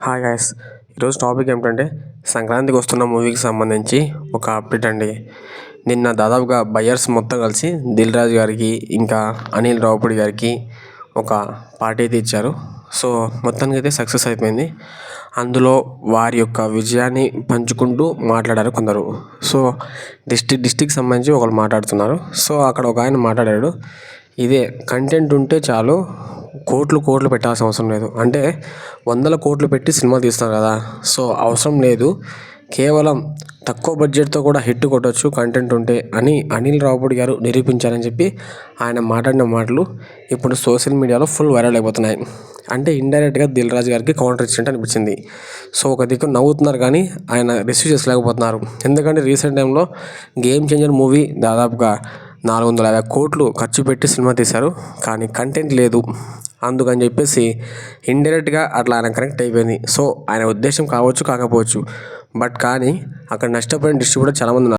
Hi guys ఈరోజు topic ఏమిటంటే సంక్రాంతికి వస్తున్న మూవీకి సంబంధించి ఒక అప్డేట్ అండి. నిన్న దాదాపుగా బయ్యర్స్ మొత్తం కలిసి దిల్ రాజు గారికి ఇంకా అనిల్ రావుపూడి గారికి ఒక పార్టీ అయితే ఇచ్చారు. సో మొత్తానికి అయితే సక్సెస్ అయిపోయింది. అందులో వారి యొక్క విజయాన్ని పంచుకుంటూ మాట్లాడారు కొందరు. సో డిస్టిక్ డిస్టిక్ సంబంధించి ఒకరు మాట్లాడుతున్నారు. సో అక్కడ ఒక ఆయన మాట్లాడాడు. ఇదే కంటెంట్ ఉంటే చాలు కోట్లు కోట్లు పెట్టాల్సిన అవసరం లేదు. అంటే వందల కోట్లు పెట్టి సినిమా తీస్తారు కదా. సో అవసరం లేదు. కేవలం తక్కువ బడ్జెట్తో కూడా హిట్ కొట్టచ్చు కంటెంట్ ఉంటే అని అనిల్ రావుపూడి గారు నిరూపించారని చెప్పి ఆయన మాట్లాడిన మాటలు ఇప్పుడు సోషల్ మీడియాలో ఫుల్ వైరల్ అయిపోతున్నాయి. అంటే ఇండైరెక్ట్గా దిల్ రాజు గారికి కౌంటర్ ఇచ్చినట్టు అనిపించింది. సో ఒక దిక్కు నవ్వుతున్నారు కానీ ఆయన రిసీవ్ చేసుకోలేకపోతున్నారు ఎందుకంటే రీసెంట్ టైంలో గేమ్ చేంజర్ మూవీ దాదాపుగా నాలుగు వందల యాభై కోట్లు ఖర్చు పెట్టి సినిమా తీశారు కానీ కంటెంట్ లేదు. అందుకని చెప్పేసి ఇండైరెక్ట్గా అట్లా ఆయన కనెక్ట్ అయిపోయింది. సో ఆయన ఉద్దేశం కావచ్చు కాకపోవచ్చు. బట్ కానీ అక్కడ నష్టపోయిన డిస్ట్రిబ్యూటర్ చాలామంది ఉన్నారు.